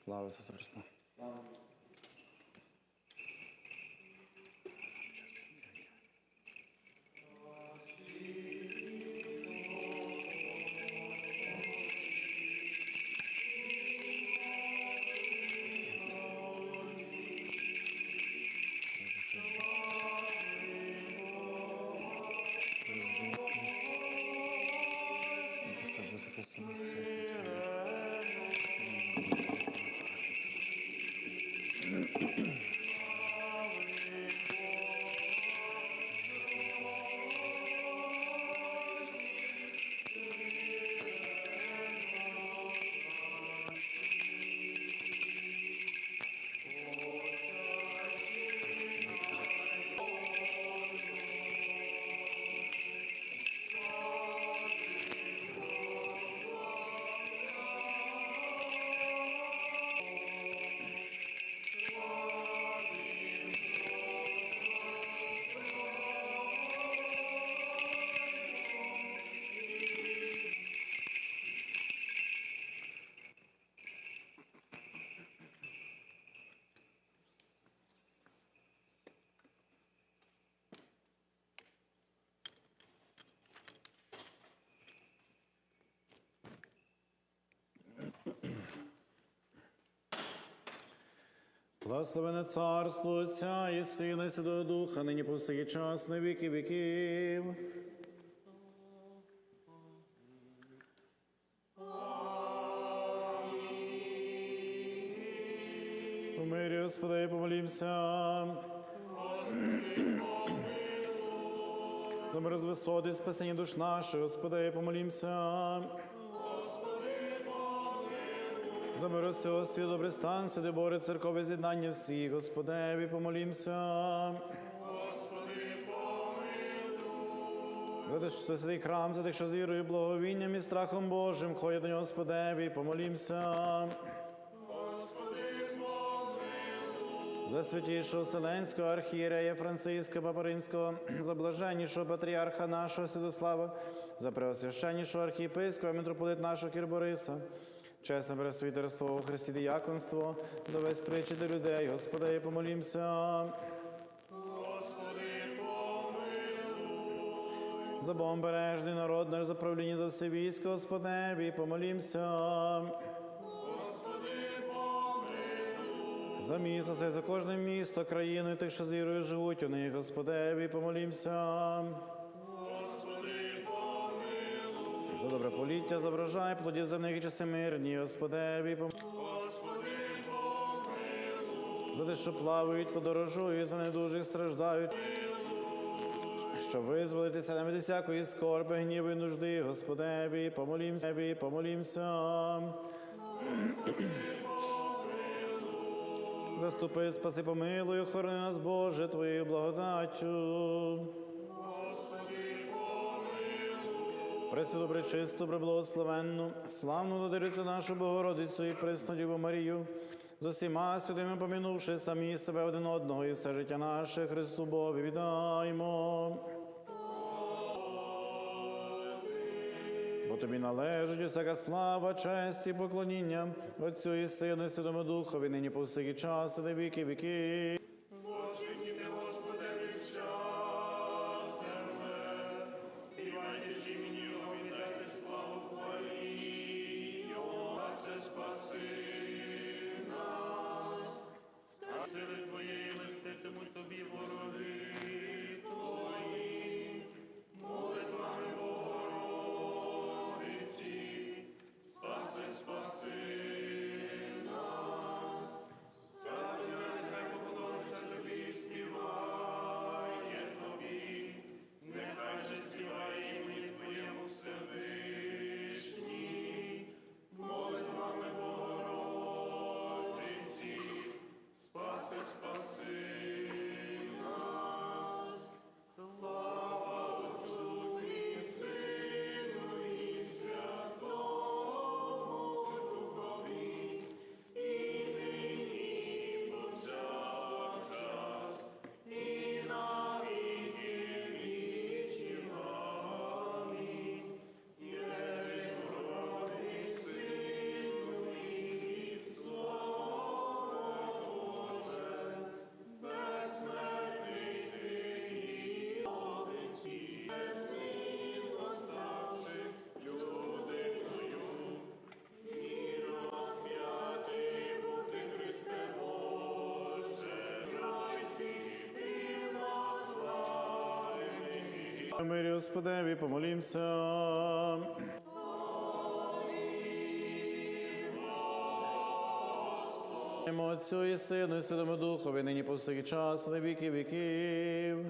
Слава Ісусу Христу! Благословене царство Отця і Сина, і Святого Духа, нині повсякчас, на віки віків. У мирі, Господи, помолімся. За мир з висоти, спасення душ наших, Господи, помолімся. За мир усього світу, добрий стан, святи Боже, церкове з'єднання всіх, Господеві, помолімся. За те, що святий храм, за тих, що з вірою, благовінням і страхом Божим, ходять до нього, Господеві, помолімся. За святішого Вселенського архієрея Франциска Папа Римського, за блаженнішого патріарха нашого Святослава, за преосвященнішого архієпископа, митрополит нашого Кірбориса, чесне пресвітерство у Христі діяконство, за весь притчі до людей, Господи, помолімся. За Богом бережний народ наш, за правління за все військо, Господеві, помолімся. За місто, це за кожне місто, країну і тих, що з вірою живуть у них, Господеві, помолімся. За добре поліття, за врожай, плодів земних і часи мирні, Господеві, помилуй. За те, що плавають, подорожують, за недужих страждають. Щоб визволитися від всякої скорби, гніву і нужди, Господеві, помолімся, помолімся. Заступи, спаси, помилуй, охорони нас, Боже, Твоєю благодаттю. Пресвяту, пречисту, преблагословенну, славну владирицю нашу Богородицю і Преснодіву Марію, з усіма святими помінувши самі себе один одного і все життя наше Христу Богу віддаймо. Бо тобі належить усяка слава, честь і поклоніння Отцю і Сину, і Святому Духові, нині по всякий час, і віки віки. Мирі Господеві, помолімся. Отцю і Сину, і Святому Духові, нині повсякчас, на віки віків.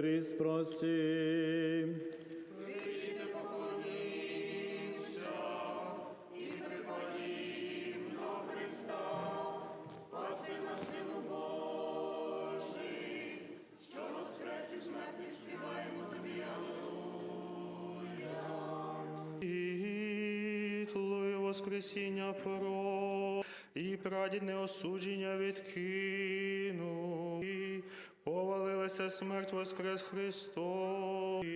Премудрість прості. Воскресіння про і прадідне осудження відкинув. І повалилася смерть Воскрес Христос.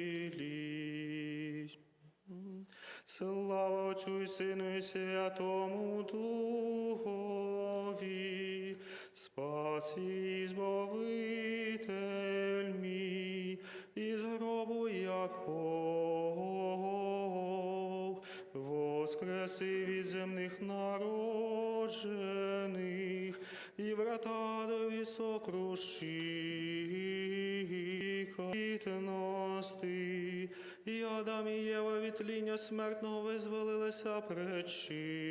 Слава Отцю і Сину і Святому Духові, спас і збавитель мій, із гробу як пов, воскреси від земних народжених, і врата до високрушителності, і Адам і Єва від тління смертного визволилися пречита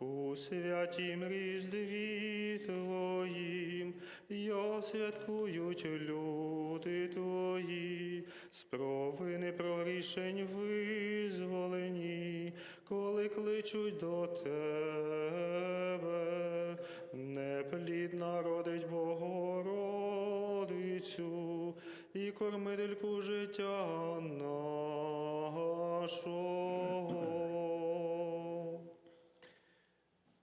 у святім різдві Твоїм, його святкують люди Твої, з провини прорішень визволені, коли кличуть до Тебе, неплідна родить Богородицю і кормительку життя нашого.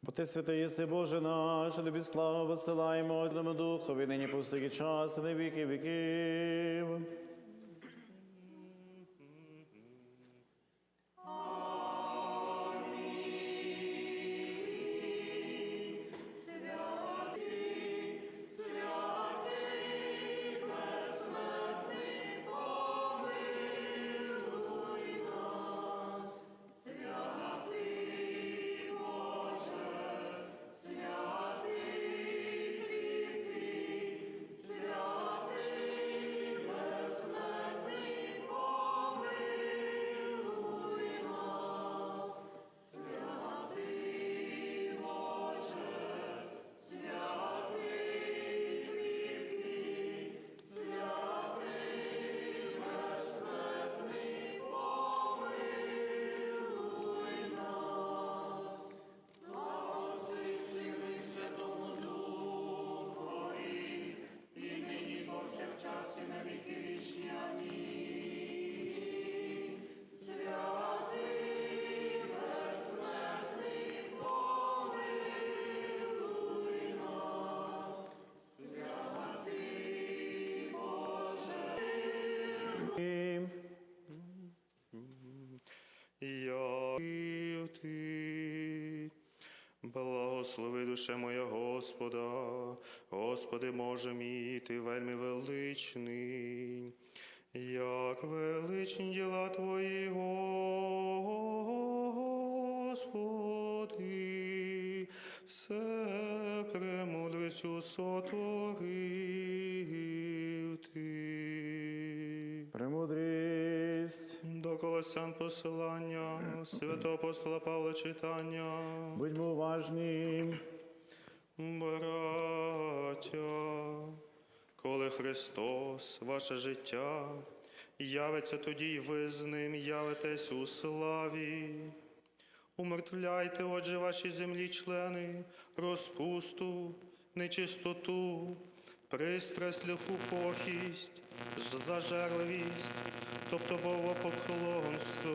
Бо ти святий єси Боже наш, тобі славу посилаємо одному Духові, нині повсякчас, і на віки віків. Благослови душе моя Господа, Господи, Боже мій, ти вельми величний, як величні діла Твої, Господи, все премудрістю сотворив Ти. Премудрість. Колосян посилання, святого апостола Павла читання. Будьмо уважні. Браття, коли Христос, ваше життя, явиться тоді й ви з ним явитесь у славі. Умертвляйте, отже, ваші землі члени, розпусту, нечистоту, пристрасть, лиху похість, зажерливість, тобто богопоклонство,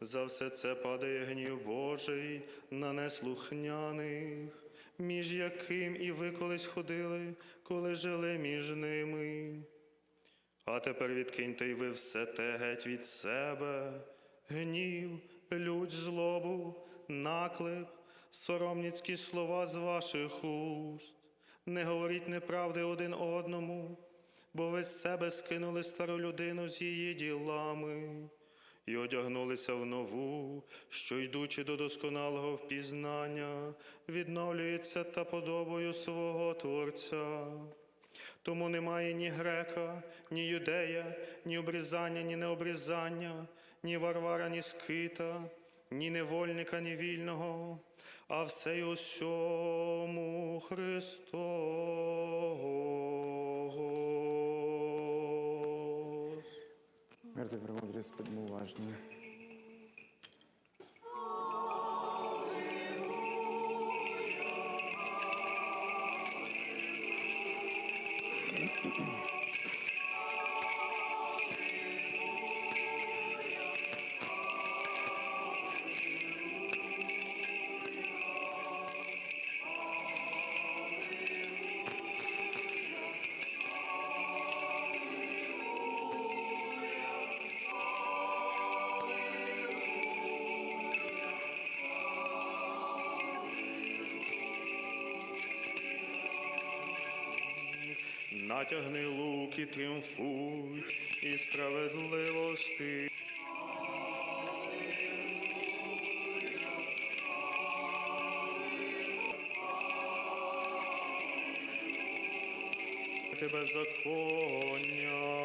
За все це падає гнів Божий на неслухняних, між яким і ви колись ходили, коли жили між ними. А тепер відкиньте й ви все те геть від себе, гнів, лють, злобу, наклеп, соромніцькі слова з ваших уст. Не говоріть неправди один одному, бо ви з себе скинули стару людину з її ділами і одягнулися в нову, що, йдучи до досконалого впізнання, відновлюється та подобою свого Творця. Тому немає ні грека, ні юдея, ні обрізання, ні необрізання, ні варвара, ні скита, ні невольника, ні вільного, а все й усьому Христос. Мирте премудрість, будьмо уважні. Натягни лук і тріумфуй, і справедливости. Тебе законня.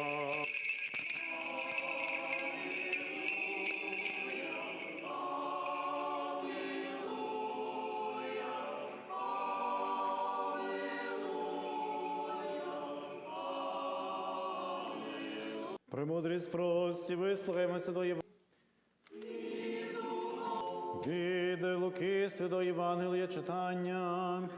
Премудрість прості, вислухаємося до Євангелія. Від Луки святого Євангелія читання.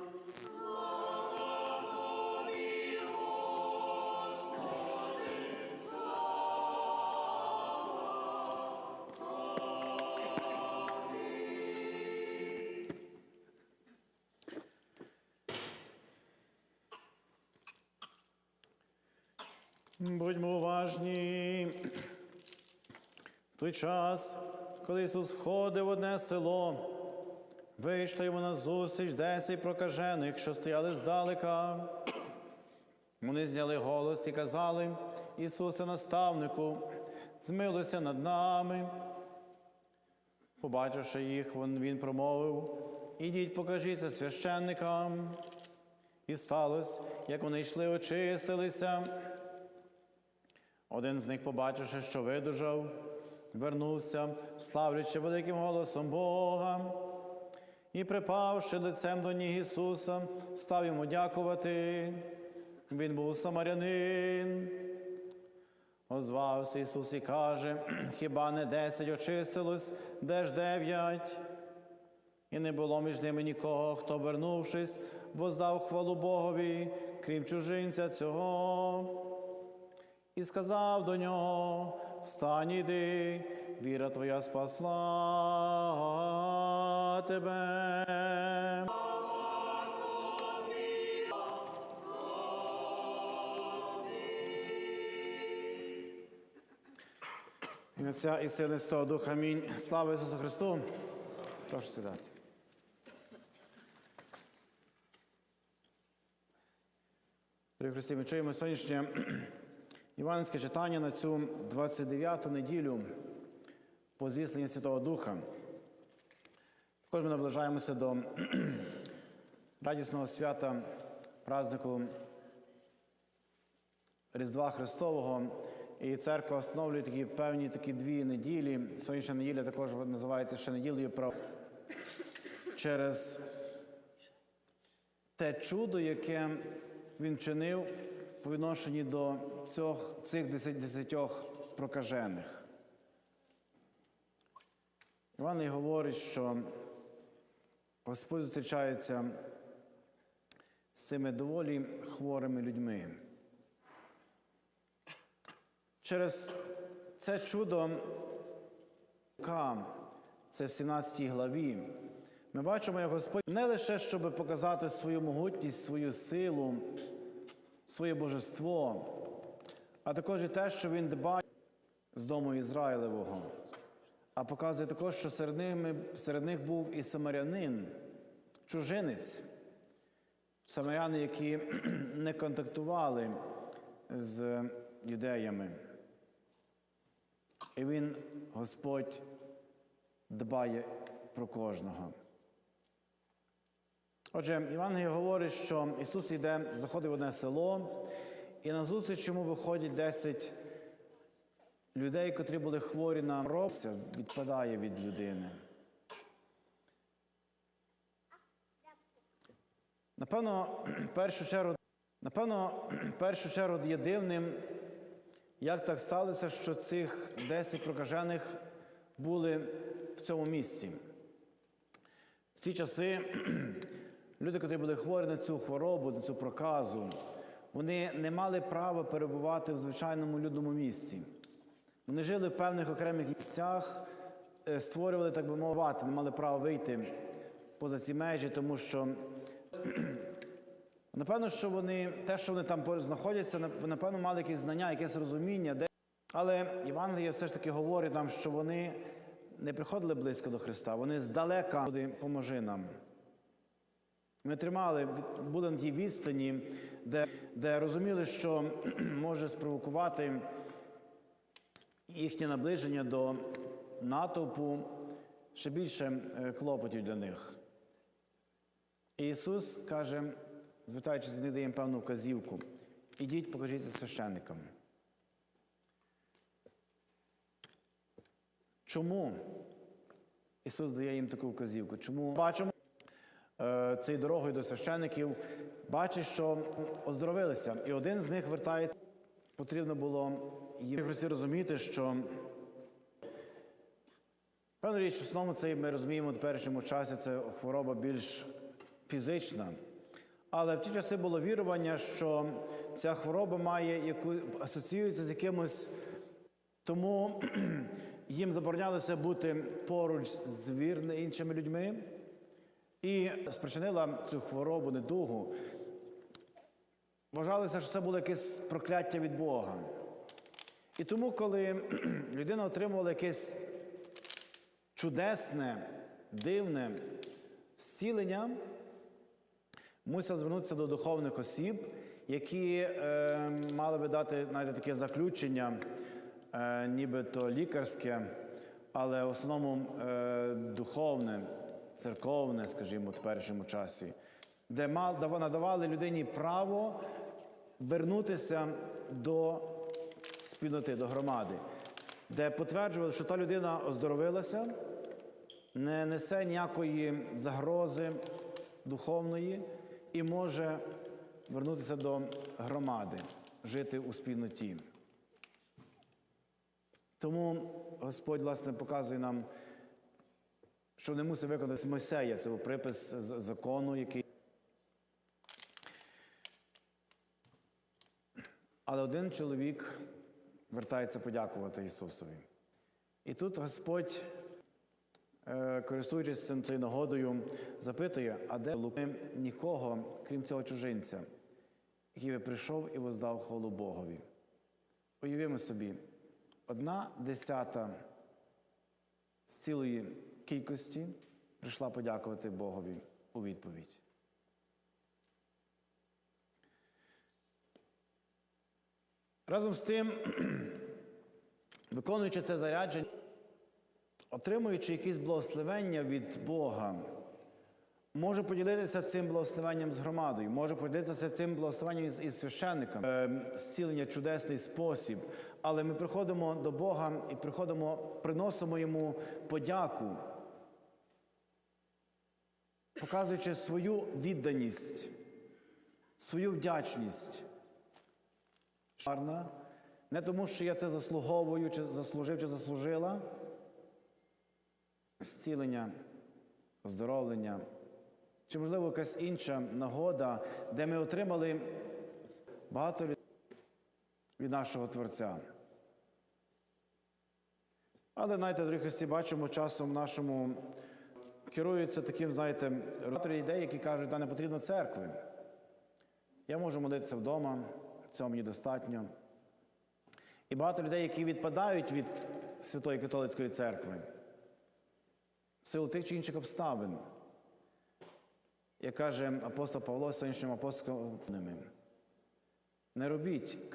Час, коли Ісус входив в одне село, вийшли йому на зустріч десять прокажених, що стояли здалека. Вони зняли голос і казали, Ісусе, наставнику, змилуйся над нами. Побачивши їх, він промовив, ідіть, покажіться священникам. І сталося, як вони йшли, очистилися. Один з них, побачивши, що видужав, вернувся, славлячи великим голосом Бога, і, припавши лицем до ніг Ісуса, став йому дякувати. Він був самарянин. Озвався Ісус і каже: Хіба не десять очистилось, де ж дев'ять? І не було між ними нікого, хто, вернувшись, воздав хвалу Богові, крім чужинця цього. І сказав до нього: Встань, іди, віра твоя спасла тебе. І і сили Святого Духа. Амінь. Слава Ісусу Христу. Прошу сідати. Дорогі Христі, ми чуємо сьогоднішнє Іванське читання на цю 29-ту неділю по зісланні Святого Духа. Також ми наближаємося до радісного свята празднику Різдва Христового. І церква встановлює такі певні такі дві неділі. Сьогоднішня неділя також називається ще неділею прав через те чудо, яке він чинив по відношенні до цих, цих десять- десятьох прокажених. Іван говорить, що Господь зустрічається з цими доволі хворими людьми. Через це чудо це в 17 главі. Ми бачимо, як Господь не лише щоб показати свою могутність, свою силу, своє божество, а також і те, що він дбає з дому Ізраїлевого. А показує також, що серед них, серед них був і самарянин, чужинець, самаряни, які не контактували з юдеями. І він, Господь, дбає про кожного. Отже, Євангеліє говорить, що Ісус йде, заходить в одне село, і назустріч йому виходять 10 людей, котрі були хворі на робця, відпадає від людини. Напевно, першу чергу, напевно, першу чергу є дивним, як так сталося, що цих 10 прокажених були в цьому місці. В ті часи люди, які були хворі на цю хворобу, на цю проказу, вони не мали права перебувати в звичайному людному місці. Вони жили в певних окремих місцях, е, створювали, так би мовити, не мали права вийти поза ці межі, тому що напевно, що вони, те, що вони там знаходяться, напевно, мали якісь знання, якесь розуміння. Де... Але Євангеліє все ж таки говорить нам, що вони не приходили близько до Христа, вони здалека «Господи, поможи нам. Ми тримали, були на тій відстані, де, де розуміли, що може спровокувати їхнє наближення до натовпу ще більше е, клопотів для них. І Ісус каже, звертаючись до них, дає їм певну вказівку: ідіть, покажіть священникам. Чому Ісус дає їм таку вказівку? Чому бачимо цією дорогою до священиків, бачить, що оздоровилися, і один з них вертається. Потрібно було їм розуміти, що певна річ, в основному це ми розуміємо в першому часі, це хвороба більш фізична. Але в ті часи було вірування, що ця хвороба має яку асоціюється з якимось, тому їм заборонялося бути поруч з вірними іншими людьми і спричинила цю хворобу, недугу. Вважалося, що це було якесь прокляття від Бога. І тому, коли людина отримувала якесь чудесне, дивне зцілення, мусив звернутися до духовних осіб, які е, мали би дати навіть таке заключення, е, нібито лікарське, але в основному е, духовне, церковне, скажімо, в першому часі, де надавали людині право вернутися до спільноти, до громади, де підтверджували, що та людина оздоровилася, не несе ніякої загрози духовної і може вернутися до громади, жити у спільноті. Тому Господь, власне, показує нам, що не мусить виконати Мойсея, це був припис закону, який. Але один чоловік вертається подякувати Ісусові. І тут Господь, е, користуючись цим цією нагодою, запитує, а де Луки нікого, крім цього чужинця, який би прийшов і воздав хвалу Богові. Уявімо собі, одна десята з цілої кількості прийшла подякувати Богові у відповідь. Разом з тим, виконуючи це зарядження, отримуючи якісь благословення від Бога, може поділитися цим благословенням з громадою, може поділитися цим благословенням із, із священником, е, зцілення чудесний спосіб. Але ми приходимо до Бога і приходимо, приносимо йому подяку, показуючи свою відданість, свою вдячність. Гарна. Не тому, що я це заслуговую, чи заслужив, чи заслужила. Зцілення, оздоровлення, чи, можливо, якась інша нагода, де ми отримали багато людей від нашого Творця. Але, знаєте, дорогі бачимо часом в нашому керуються таким, знаєте, багато людей, які кажуть, та не потрібно церкви. Я можу молитися вдома, цього мені достатньо. І багато людей, які відпадають від Святої Католицької церкви в силу тих чи інших обставин, як каже апостол Павло іншим апостолом, не робіть